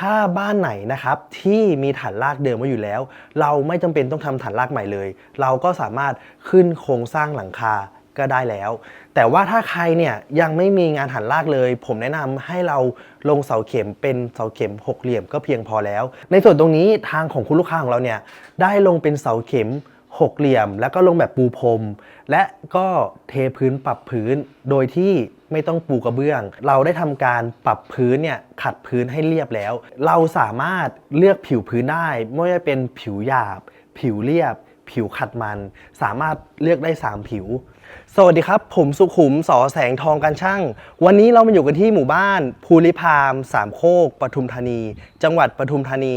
ถ้าบ้านไหนนะครับที่มีฐานรากเดิมไว้อยู่แล้ว เราไม่จำเป็นต้องทำฐานรากใหม่เลย เราก็สามารถขึ้นโครงสร้างหลังคาก็ได้แล้ว แต่ว่าถ้าใครเนี่ยยังไม่มีงานฐานรากเลย ผมแนะนำให้เราลงเสาเข็มเป็นเสาเข็มหกเหลี่ยมก็เพียงพอแล้ว ในส่วนตรงนี้ทางของคุณลูกค้าของเราเนี่ยได้ลงเป็นเสาเข็มหกเหลี่ยม แล้วก็ลงแบบปูพรมและก็เทพื้นปรับพื้นโดยที่ ไม่ต้องปูกระเบื้อง เราได้ทำการปรับพื้นเนี่ยขัดพื้นให้เรียบแล้ว เราสามารถเลือกผิวพื้นได้ไม่ว่าจะเป็นผิวหยาบ ผิวเรียบ ผิวขัดมัน สามารถเลือกได้ 3 ผิว สวัสดีครับ ผมสุขุมสอแสงทองกันช่าง วันนี้เรามาอยู่กันที่หมู่บ้าน ภูริพามสามโคกปทุมธานี จังหวัดปทุมธานี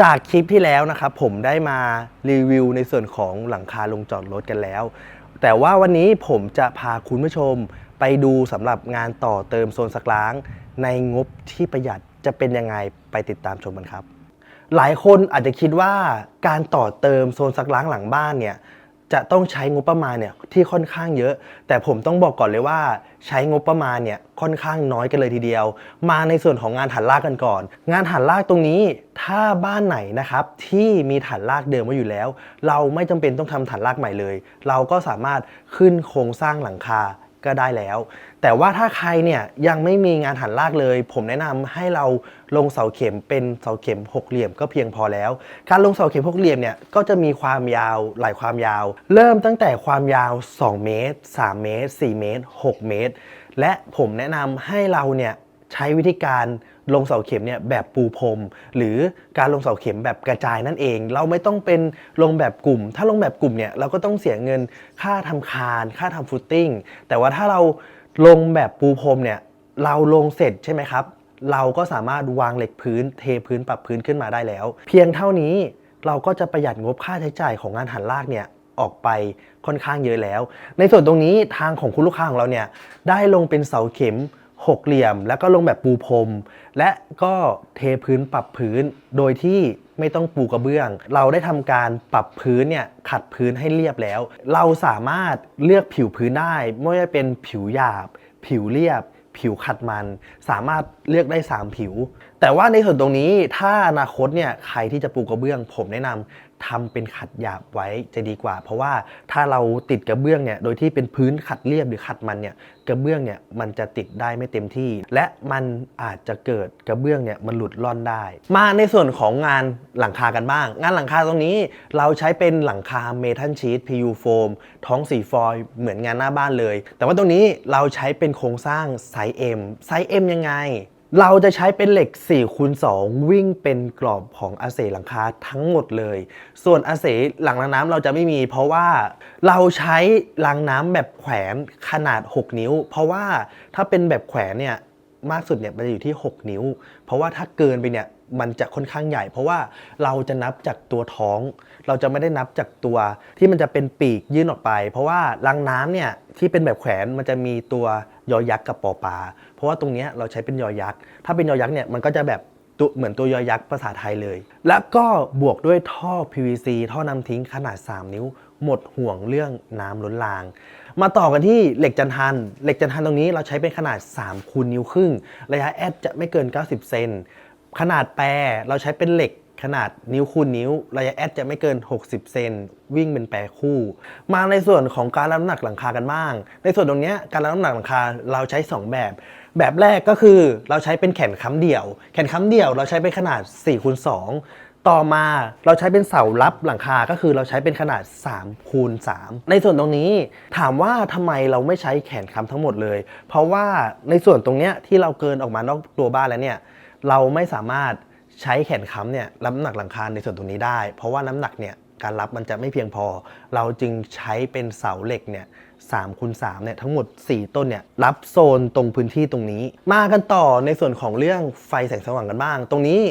จากคลิปที่แล้วนะครับผมได้มารีวิวในส่วนของหลังคาลงจอดรถกันแล้ว แต่ว่าวันนี้ผมจะพาคุณผู้ชมไปดูสำหรับงานต่อเติมโซนสักล้าง ในงบที่ประหยัดจะเป็นยังไงไปติดตามชมกันครับ หลายคนอาจจะคิดว่าการต่อเติมโซนซักล้างหลังบ้านเนี่ย จะต้องใช้งบประมาณเนี่ยที่ค่อนข้างเยอะ แต่ผมต้องบอกก่อนเลยว่า ใช้งบประมาณเนี่ยค่อนข้างน้อยกันเลยทีเดียว มาในส่วนของงานฐานรากกันก่อน งานฐานรากตรงนี้ถ้าบ้านไหนนะครับที่มีฐานรากเดิมไว้อยู่แล้ว เราไม่จำเป็นต้องทำฐานรากใหม่เลย เราก็สามารถขึ้นโครงสร้างหลังคา ก็ได้แล้ว แต่ว่าถ้าใครเนี่ยยังไม่มีงานหันลากเลย ผมแนะนำให้เราลงเสาเข็มเป็นเสาเข็มหกเหลี่ยมก็เพียงพอแล้ว การลงเสาเข็มหกเหลี่ยมเนี่ยก็จะมีความยาวหลายความยาว เริ่มตั้งแต่ความยาว 2 เมตร 3 เมตร 4 เมตร 6 เมตร และผมแนะนำให้เราเนี่ย ใช้วิธีการลงเสาเข็มเนี่ยแบบปูพรมหรือการลงเสาเข็มแบบกระจายนั่นเอง เราไม่ต้องเป็นลงแบบกลุ่ม ถ้าลงแบบกลุ่มเนี่ยเราก็ต้องเสียเงินค่าทำคานค่าทำฟุตติ้งแต่ว่าถ้าเราลงแบบปูพรมเนี่ยเราลงเสร็จใช่ไหมครับ เราก็สามารถวางเหล็กพื้นเทพื้นปรับพื้นขึ้นมาได้แล้ว เพียงเท่านี้เราก็จะประหยัดงบค่าใช้จ่ายของงานหันลากเนี่ยออกไปค่อนข้างเยอะแล้ว ในส่วนตรงนี้ทางของคุณลูกค้าของเราเนี่ยได้ลงเป็นเสาเข็ม หกเหลี่ยม แล้วก็ลงแบบปูพรม และก็เทพื้นปรับพื้นโดยที่ไม่ต้องปูกระเบื้อง เราได้ทำการปรับพื้นเนี่ยขัดพื้นให้เรียบแล้ว เราสามารถเลือกผิวพื้นได้ไม่ว่าจะเป็นผิวหยาบ ผิวเรียบ ผิวขัดมัน สามารถเลือกได้ 3 ผิว แต่ว่าในส่วนตรงนี้ถ้าอนาคตเนี่ยใครที่จะปูกระเบื้อง ผมแนะนำ ทำเป็นขัดหยาบไว้จะดีกว่า เพราะว่าถ้าเราติดกระเบื้องเนี่ยโดยที่เป็นพื้นขัดเรียบหรือขัดมันเนี่ยกระเบื้องเนี่ยมันจะติดได้ไม่เต็มที่ และมันอาจจะเกิดกระเบื้องเนี่ยมันหลุดล่อนได้ มาในส่วนของงานหลังคากันบ้าง งานหลังคาตรงนี้เราใช้เป็นหลังคาเมทัลชีต PU โฟมท้องสีฟอยล์เหมือนงานหน้าบ้านเลย แต่ว่าตรงนี้เราใช้เป็นโครงสร้างไซส์ M ไซส์ M ยังไง เราจะใช้เป็นเหล็ก4คูณ2วิ่งเป็นกรอบของอาเซหลังคาทั้งหมดเลย ส่วนอาเซหลังรางน้ำเราจะไม่มี เพราะว่าเราใช้รางน้ำแบบแขวนขนาด 6 นิ้ว เพราะว่าถ้าเป็นแบบแขวนเนี่ยมากสุดเนี่ยมันจะอยู่ที่ 6 นิ้ว เพราะว่าถ้าเกินไปเนี่ย มันจะค่อนข้างใหญ่ เพราะว่าเราจะนับจากตัวท้อง เราจะไม่ได้นับจากตัวที่มันจะเป็นปีกยื่นออกไป เพราะว่ารางน้ำเนี่ยที่เป็นแบบแขวนมันจะมีตัวยอยักษ์กับปอปลาเพราะว่าตรงนี้เราใช้เป็นยอยักษ์ถ้าเป็นยอยักษ์เนี่ยมันก็จะแบบตัวเหมือนตัวยอยักษ์ภาษาไทยเลย แล้วก็บวกด้วยท่อ PVC ท่อนำทิ้งขนาด 3 นิ้ว หมดห่วงเรื่องน้ำล้นราง มาต่อกันที่เหล็กจันทัน เหล็กจันทันตรงนี้เราใช้เป็นขนาด3คูณนิ้วครึ่ง ระยะแอดจะไม่เกิน 90 เซน ขนาดแปรเราใช้เป็นเหล็กขนาดนิ้วคูณนิ้ว ระยะแอดจะไม่เกิน 60 เซนวิ่งเป็นแปรคู่ มาในส่วนของการรับน้ำหนักหลังคากันบ้าง ในส่วนตรงนี้การรับน้ำหนักหลังคาเราใช้ 2 แบบ แบบแรกก็คือเราใช้เป็นแขนค้ำเดี่ยว แขนค้ำเดี่ยวเราใช้เป็นขนาด4คูณ2ต่อมาเราใช้เป็นเสารับหลังคาก็คือเราใช้เป็นขนาด3คูณ3ในส่วนตรงนี้ถามว่าทำไมเราไม่ใช้แขนค้ำทั้งหมดเลย เพราะว่าในส่วนตรงเนี้ยที่เราเกินออกมานอกตัวบ้านแล้วเนี่ย เราไม่สามารถใช้แขนค้ำเนี่ยรับน้ำหนักหลังคาในส่วนตรงนี้ได้ เพราะว่าน้ำหนักเนี่ยการรับมันจะไม่เพียงพอ เราจึงใช้เป็นเสาเหล็กเนี่ย3คูณ3เนี่ยทั้งหมด 4 ต้นเนี่ยรับโซนตรงพื้นที่ตรงนี้ มากันต่อในส่วนของเรื่องไฟแสงสว่างกันบ้าง ตรงนี้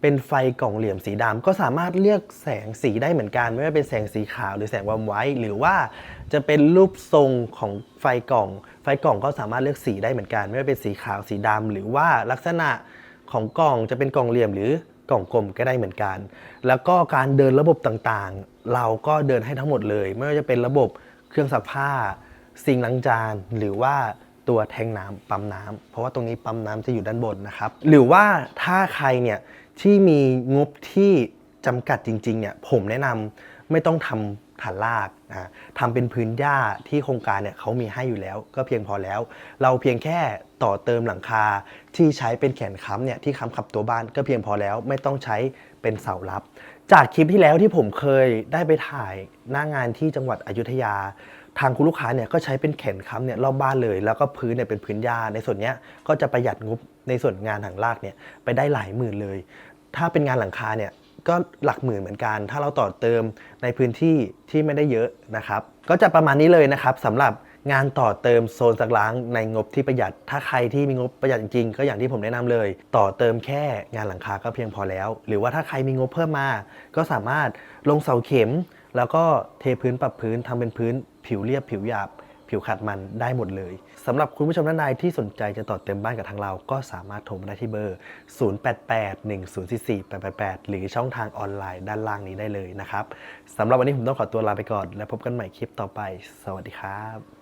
เป็นไฟกล่องเหลี่ยมสีดำก็สามารถเลือกแสงสีได้เหมือนกัน ไม่ว่าเป็นแสงสีขาวหรือแสงวอมไว้ หรือว่าจะเป็นรูปทรงของไฟกล่อง ไฟกล่องก็สามารถเลือกสีได้เหมือนกัน ไม่ว่าเป็นสีขาวสีดำหรือว่าลักษณะ ของกล่องจะเป็นกล่องเหลี่ยมหรือกล่องกลมก็ได้เหมือนกัน แล้วก็การเดินระบบต่างๆ เราก็เดินให้ทั้งหมดเลย ไม่ว่าจะเป็นระบบเครื่องซักผ้าซิงล้างจาน หรือว่าตัวแทงน้ำปั๊มน้ำเพราะว่าตรงนี้ปั๊มน้ำจะอยู่ด้านบนนะครับ หรือว่าถ้าใครเนี่ยที่มีงบที่จำกัดจริงๆเนี่ยผมแนะนำไม่ต้องทำ ฐานลากนะทำเป็นพื้นหญ้าที่โครงการเนี่ยเขามีให้อยู่แล้ว ก็เพียงพอแล้ว เราเพียงแค่ต่อเติมหลังคาที่ใช้เป็นแขนค้ำเนี่ยที่ค้ำขับตัวบ้านก็เพียงพอแล้วไม่ต้องใช้เป็นเสารับ จากคลิปที่แล้วที่ผมเคยได้ไปถ่ายหน้างานที่จังหวัดอยุธยา ทางคุณลูกค้าเนี่ยก็ใช้เป็นแขนค้ำเนี่ยรอบบ้านเลย แล้วก็พื้นเนี่ยเป็นพื้นหญ้าในส่วนเนี้ยก็จะประหยัดงบในส่วนงานหางลากเนี่ยไปได้หลายหมื่นเลย ถ้าเป็นงานหลังคาเนี่ย ก็หลักหมื่นเหมือนกัน ถ้าเราต่อเติมในพื้นที่ที่ไม่ได้เยอะนะครับ ก็จะประมาณนี้เลยนะครับสำหรับงานต่อเติมโซนสักล้างในงบที่ประหยัด ถ้าใครที่มีงบประหยัดจริงก็อย่างที่ผมแนะนำเลย ต่อเติมแค่งานหลังคาก็เพียงพอแล้ว หรือว่าถ้าใครมีงบเพิ่มมา ก็สามารถลงเสาเข็ม แล้วก็เทพื้นปรับพื้นทำเป็นพื้นผิวเรียบผิวหยาบ ผิวขาดมันได้หมดเลยสำหรับคุณผู้ชมท่านใดที่สนใจจะต่อเติมบ้านกับทางเรา ก็สามารถโทรมาได้ที่เบอร์ 0881044888 หรือช่องทางออนไลน์ด้านล่างนี้ได้เลยนะครับสำหรับวันนี้ผมต้องขอตัวลาไปก่อน และพบกันใหม่คลิปต่อไป สวัสดีครับ